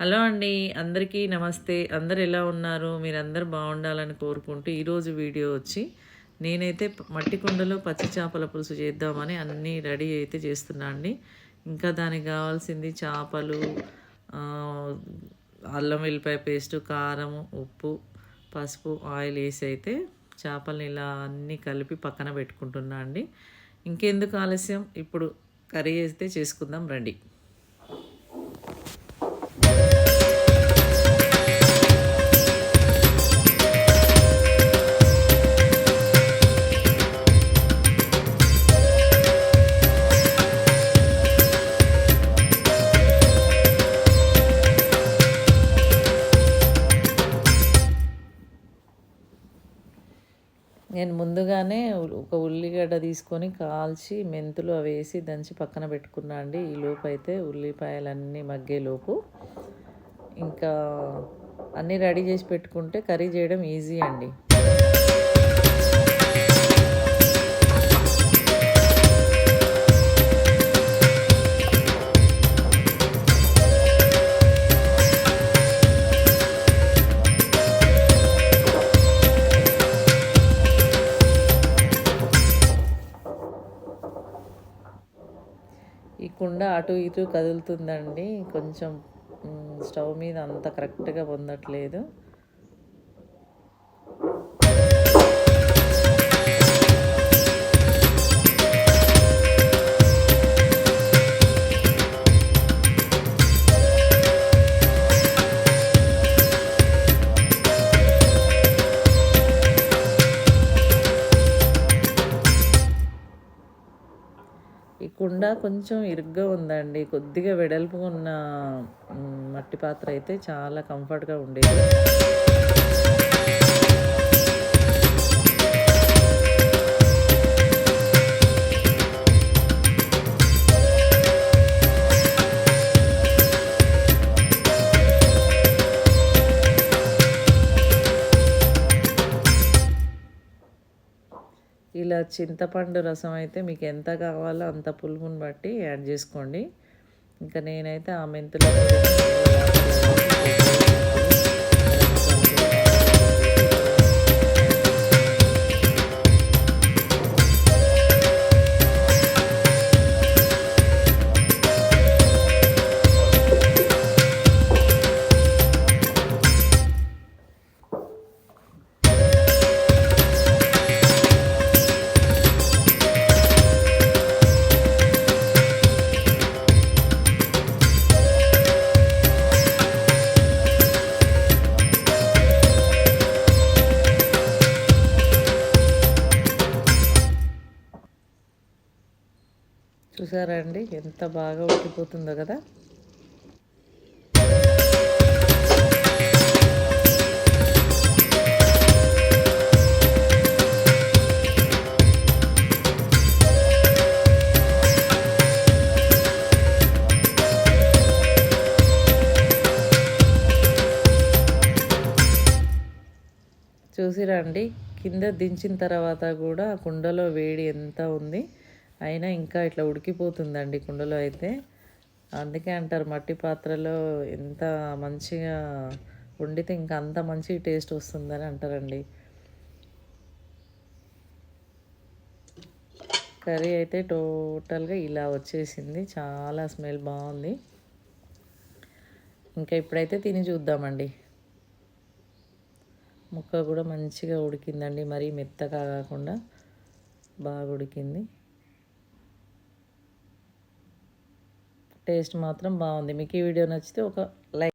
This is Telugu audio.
హలో అండి అందరికీ నమస్తే. అందరు ఎలా ఉన్నారు? మీరందరూ బాగుండాలని కోరుకుంటూ ఈరోజు వీడియో వచ్చి నేనైతే మట్టి కుండలో పచ్చి చేపల పులుసు చేద్దామని అన్నీ రెడీ అయితే చేస్తున్నా అండి. ఇంకా దానికి కావాల్సింది చేపలు అల్లం వెల్లిపాయ పేస్టు కారం ఉప్పు పసుపు ఆయిల్ వేసి అయితే చేపల్ని ఇలా అన్నీ కలిపి పక్కన పెట్టుకుంటున్నా అండి. ఇంకెందుకు ఆలస్యం? ఇప్పుడు కర్రీ అయితే చేసుకుందాం రండి. నేను ముందుగానే ఒక ఉల్లిగడ్డ తీసుకొని కాల్చి మెంతులు అవి వేసి దంచి పక్కన పెట్టుకున్నా అండి. ఈ లోపు అయితే ఉల్లిపాయలన్నీ మగ్గేలోపు ఇంకా అన్నీ రెడీ చేసి పెట్టుకుంటే కర్రీ చేయడం ఈజీ అండి. కుండ అటు ఇటు కదులుతుందండి. కొంచెం స్టవ్ మీద అంత కరెక్ట్గా పొందట్లేదు. కుండ కొంచెం ఇరుగ్గా ఉందండి. కొద్దిగా వెడల్పు ఉన్న మట్టి పాత్ర అయితే చాలా కంఫర్ట్గా ఉండేది. చింతపండు రసం అయితే మీకు ఎంత కావాలో అంత పులుపుని బట్టి యాడ్ చేసుకోండి. ఇంకా నేనైతే ఆ మెంతులు చూసారా అండి ఎంత బాగా ఉడికిపోతుందో కదా? చూసి రండి కింద దించిన తర్వాత కూడా కుండలో వేడి ఎంత ఉంది? అయినా ఇంకా ఇట్లా ఉడికిపోతుందండి కుండలో అయితే. అందుకే అంటారు మట్టి పాత్రలో ఎంత మంచిగా వండితే ఇంకా అంత మంచి టేస్ట్ వస్తుందని అంటారండి. కర్రీ అయితే టోటల్గా ఇలా వచ్చేసింది. చాలా స్మెల్ బాగుంది. ఇంకా ఇప్పుడైతే తిని చూద్దామండి. ముక్క కూడా మంచిగా ఉడికిందండి. మరీ మెత్తగా కాకుండా బాగా ఉడికింది. టేస్ట్ మాత్రం బాగుంది. మీకు ఈ వీడియో నచ్చితే ఒక లైక్